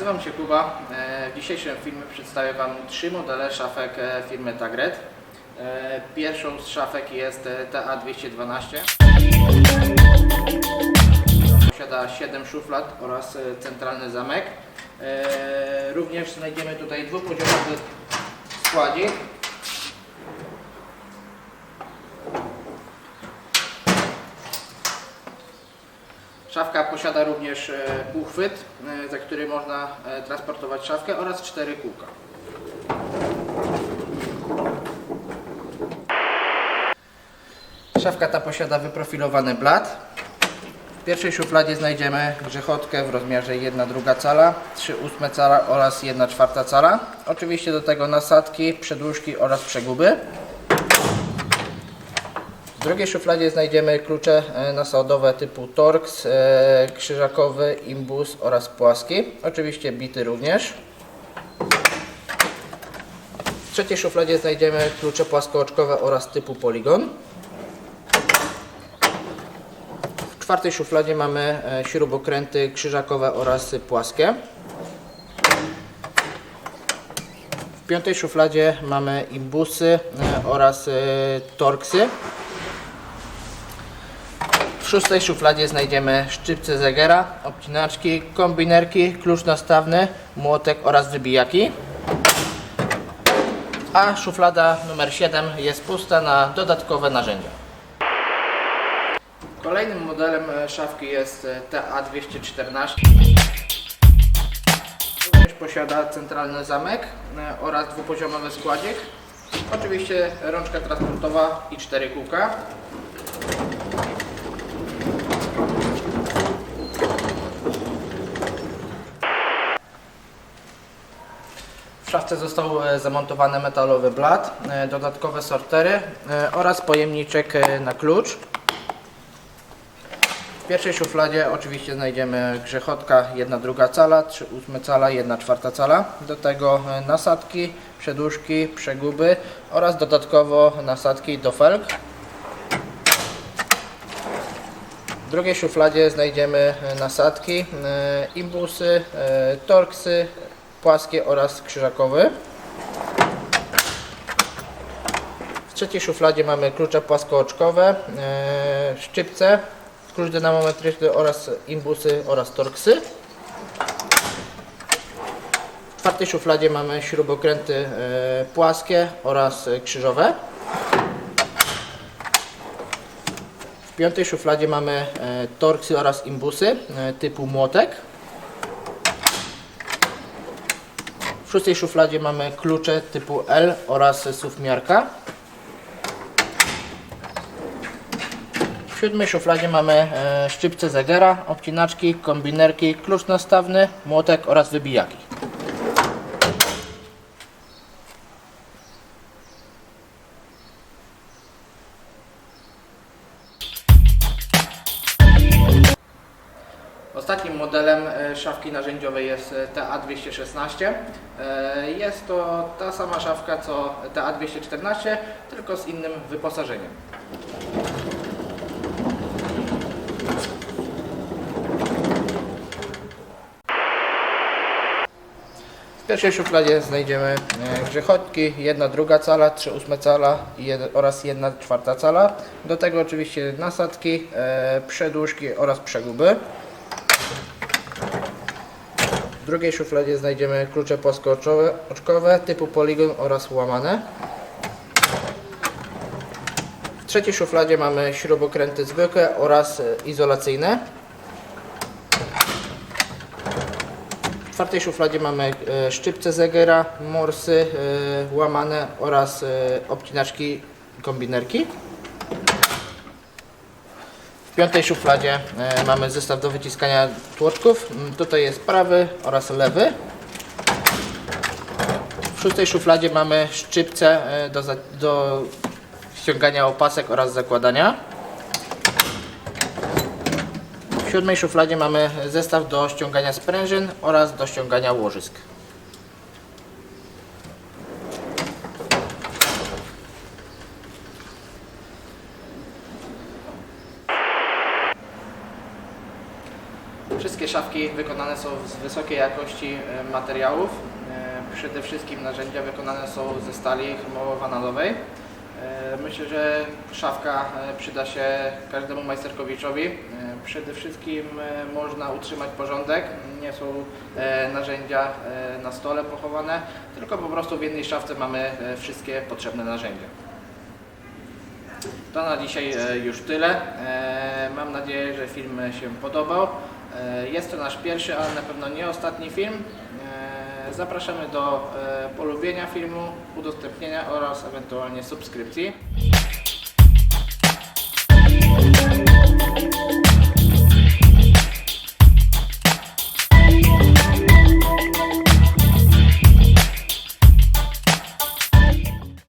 Nazywam się Kuba. E, W dzisiejszym filmie przedstawię Wam trzy modele szafek e, firmy Tagret. E, Pierwszą z szafek jest e, TA212. Posiada 7 szuflad oraz centralny zamek. Również znajdziemy tutaj dwupoziomowy składzik. Szafka posiada również e, uchwyt, e, za który można e, transportować szafkę oraz cztery kółka. Szafka ta posiada wyprofilowany blat. W pierwszej szufladzie znajdziemy grzechotkę w rozmiarze 1 druga cala, 3 ósme cala oraz 1 czwarta cala. Oczywiście do tego nasadki, przedłużki oraz przeguby. W drugiej szufladzie znajdziemy klucze e, nasadowe typu Torx, e, krzyżakowy, imbus oraz płaski. Oczywiście bity również. W trzeciej szufladzie znajdziemy klucze płaskooczkowe oraz typu Polygon. W czwartej szufladzie mamy e, śrubokręty krzyżakowe oraz płaskie. W piątej szufladzie mamy imbusy oraz torksy. Szóstej szufladzie znajdziemy szczypce zegera, obcinaczki, kombinerki, klucz nastawny, młotek oraz wybijaki. A szuflada numer 7 jest pusta na dodatkowe narzędzia. Kolejnym modelem e, szafki jest e, TA214. Również posiada centralny zamek e, oraz dwupoziomowy składzik. Oczywiście rączka transportowa i cztery kółka. W szafce został e, zamontowany metalowy blat, e, dodatkowe sortery e, oraz pojemniczek na klucz. W pierwszej szufladzie oczywiście znajdziemy grzechotka 1 druga cala, 3 ósme cala, 1 czwarta cala. Do tego nasadki, przedłużki, przeguby oraz dodatkowo nasadki do felg. W drugiej szufladzie znajdziemy nasadki, imbusy, torksy, płaskie oraz krzyżakowy. W trzeciej szufladzie mamy klucze płaskooczkowe, e, szczypce, klucz dynamometryczny oraz imbusy oraz torksy. W czwartej szufladzie mamy śrubokręty e, płaskie oraz krzyżowe. W piątej szufladzie mamy e, torksy oraz imbusy typu młotek. W szóstej szufladzie mamy klucze typu L oraz suwmiarka. W siódmej szufladzie mamy e, szczypce zegera, obcinaczki, kombinerki, klucz nastawny, młotek oraz wybijaki. Ostatnim modelem e, szafki narzędziowej jest e, TA216. E, Jest to ta sama szafka co TA214, tylko z innym wyposażeniem. W pierwszej szufladzie znajdziemy grzechotki, jedna druga cala, trzy ósme cala oraz jedna czwarta cala. Do tego oczywiście nasadki, przedłużki oraz przeguby. Drugiej szufladzie znajdziemy klucze płaskooczkowe oczkowe typu Polygon oraz łamane. W trzeciej szufladzie mamy śrubokręty zwykłe oraz e, izolacyjne. W czwartej szufladzie mamy e, szczypce zegera, morsy e, łamane oraz obcinaczki kombinerki. W piątej szufladzie e, mamy zestaw do wyciskania tłoczków. Mm, Tutaj jest prawy oraz lewy. W szóstej szufladzie mamy szczypce e, do, do ściągania opasek oraz zakładania. W siódmej szufladzie mamy zestaw do ściągania sprężyn oraz do ściągania łożysk. Wszystkie szafki wykonane są z wysokiej jakości e, materiałów. E, Przede wszystkim narzędzia wykonane są ze stali chromowo-wanalowej. E, Myślę, że szafka przyda się każdemu majsterkowiczowi. Przede wszystkim można utrzymać porządek. Nie są narzędzia na stole pochowane, tylko po prostu w jednej szafce mamy wszystkie potrzebne narzędzia. To na dzisiaj już tyle. Mam nadzieję, że film się podobał. E, Jest to nasz pierwszy, ale na pewno nie ostatni film. E, Zapraszamy do e, polubienia filmu, udostępnienia oraz ewentualnie subskrypcji.